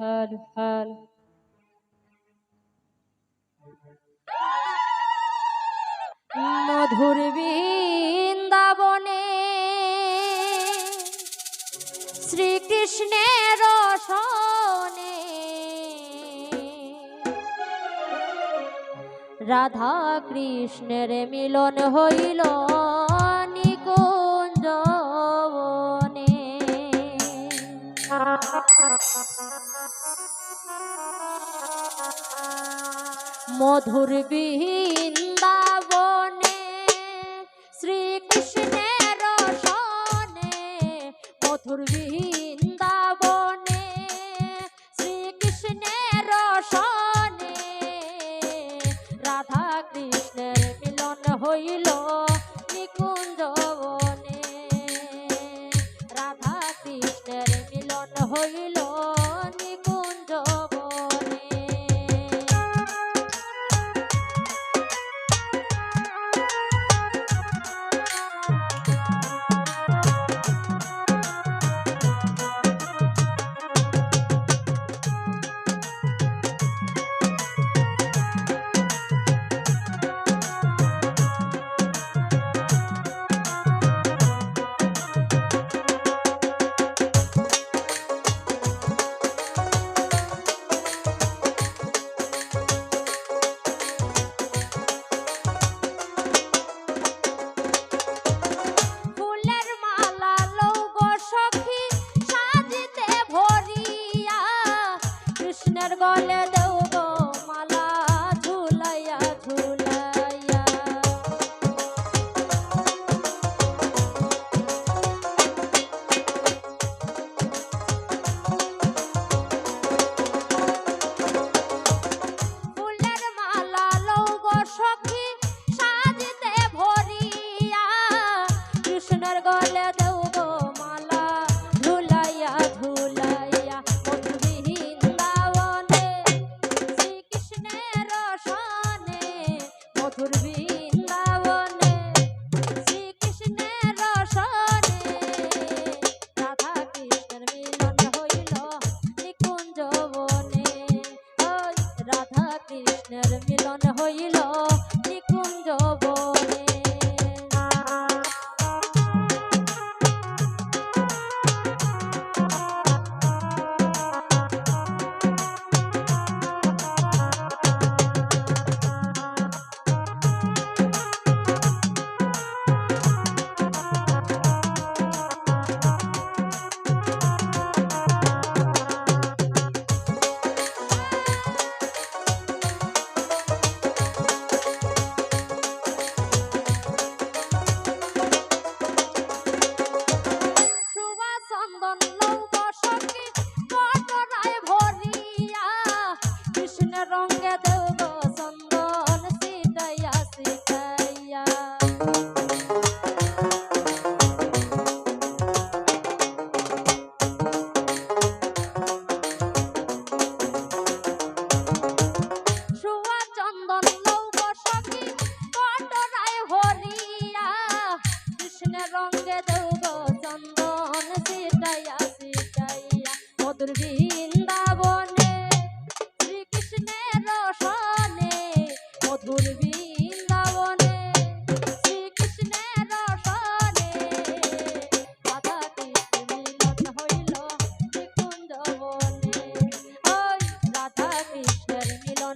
har har মধুর বৃন্দাবনে শ্রীকৃষ্ণের রসনে রাধা কৃষ্ণের মিলন হইল। মধুর বৃন্দাবনে শ্রীকৃষ্ণের সনে মধুর বৃন্দাবনে শ্রীকৃষ্ণের সনে রাধা কৃষ্ণের মিলন হইল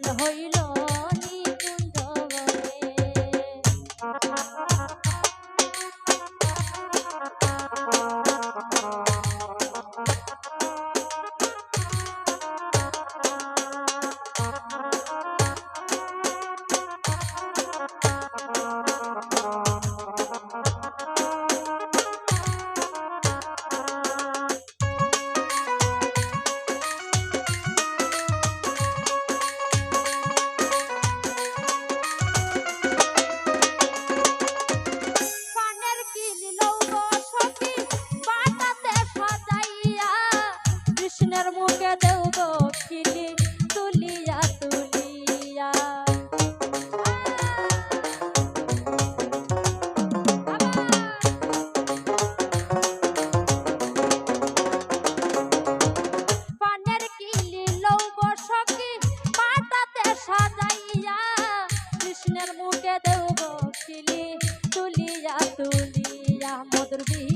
lo hoy lo মুখে দেব তুলিয়া তুলিয়া মধুর বিহি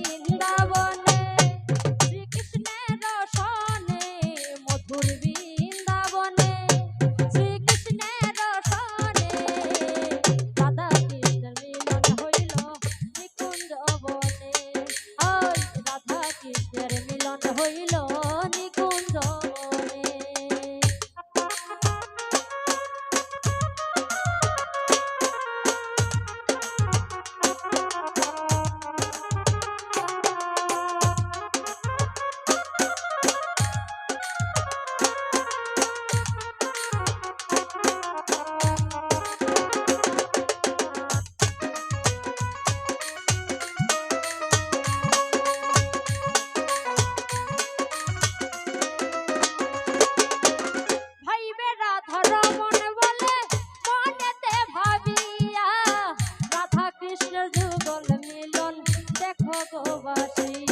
দেখো